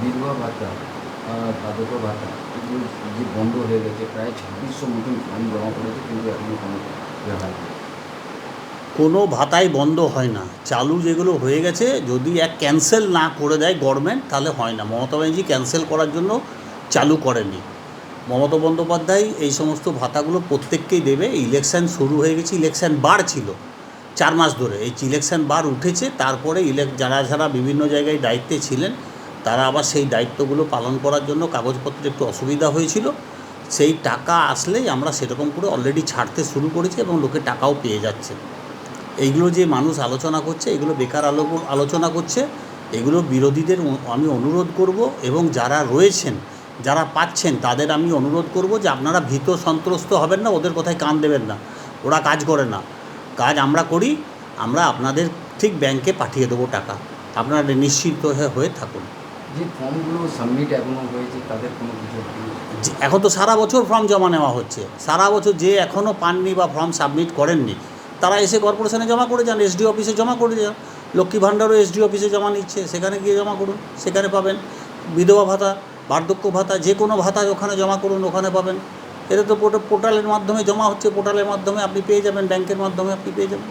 বিধবা ভাতা বার্ধক্য ভাতা এগুলো যে বন্ধ হয়ে গেছে, প্রায় ছাব্বিশশো মতন ফর্ম জমা করেছে কিন্তু এখনও কোনো হয়নি কোনো ভাতাই বন্ধ হয় না। চালু যেগুলো হয়ে গেছে, যদি এক ক্যান্সেল না করে দেয় গভর্নমেন্ট তাহলে হয় না। মমতা ব্যানার্জি ক্যান্সেল করার জন্য চালু করেনি মমতা বন্দ্যোপাধ্যায় এই সমস্ত ভাতাগুলো প্রত্যেককেই দেবে। ইলেকশন শুরু হয়ে গেছে ইলেকশন বার ছিল চার মাস ধরে। এই ইলেকশন বার উঠেছে, তারপরে ইলেক যারা যারা বিভিন্ন জায়গায় দায়িত্বে ছিলেন তারা আবার সেই দায়িত্বগুলো পালন করার জন্য কাগজপত্রে একটু অসুবিধা হয়েছিল। সেই টাকা আসলেই আমরা সেরকম করে অলরেডি ছাড়তে শুরু করেছি এবং লোকে টাকাও পেয়ে যাচ্ছে। এইগুলো যে মানুষ আলোচনা করছে, এগুলো বেকার আলো আলোচনা করছে, এগুলো বিরোধীদের আমি অনুরোধ করব এবং যারা রয়েছেন, যারা পাচ্ছেন, তাদের আমি অনুরোধ করব যে আপনারা ভীত সন্ত্রস্ত হবেন না, ওদের কথায় কান দেবেন না। ওরা কাজ করে না। কাজ আমরা করি, আমরা আপনাদের ঠিক ব্যাংকে পাঠিয়ে দেবো টাকা। আপনারা নিশ্চিন্ত হয়ে হয়ে থাকুন। যে ফর্মগুলো সাবমিট এখনও হয়েছে, তাদের কোনো কিছু এখন তো সারা বছর ফর্ম জমা নেওয়া হচ্ছে। সারা বছর যে এখনও পাননি বা ফর্ম সাবমিট করেননি, তারা এসে কর্পোরেশনে জমা করে যান এসডি অফিসে জমা করে যান। লক্ষ্মী ভাণ্ডারও এসডি অফিসে জমা নিচ্ছে, সেখানে গিয়ে জমা করুন, সেখানে পাবেন। বিধবা ভাতা, বার্ধক্য ভাতা, যে কোনো ভাতা ওখানে জমা করুন, ওখানে পাবেন। এটা তো পোর্টালের মাধ্যমে, জমা হচ্ছে পোর্টালের মাধ্যমে আপনি পেয়ে যাবেন, ব্যাংকের মাধ্যমে আপনি পেয়ে যাবেন।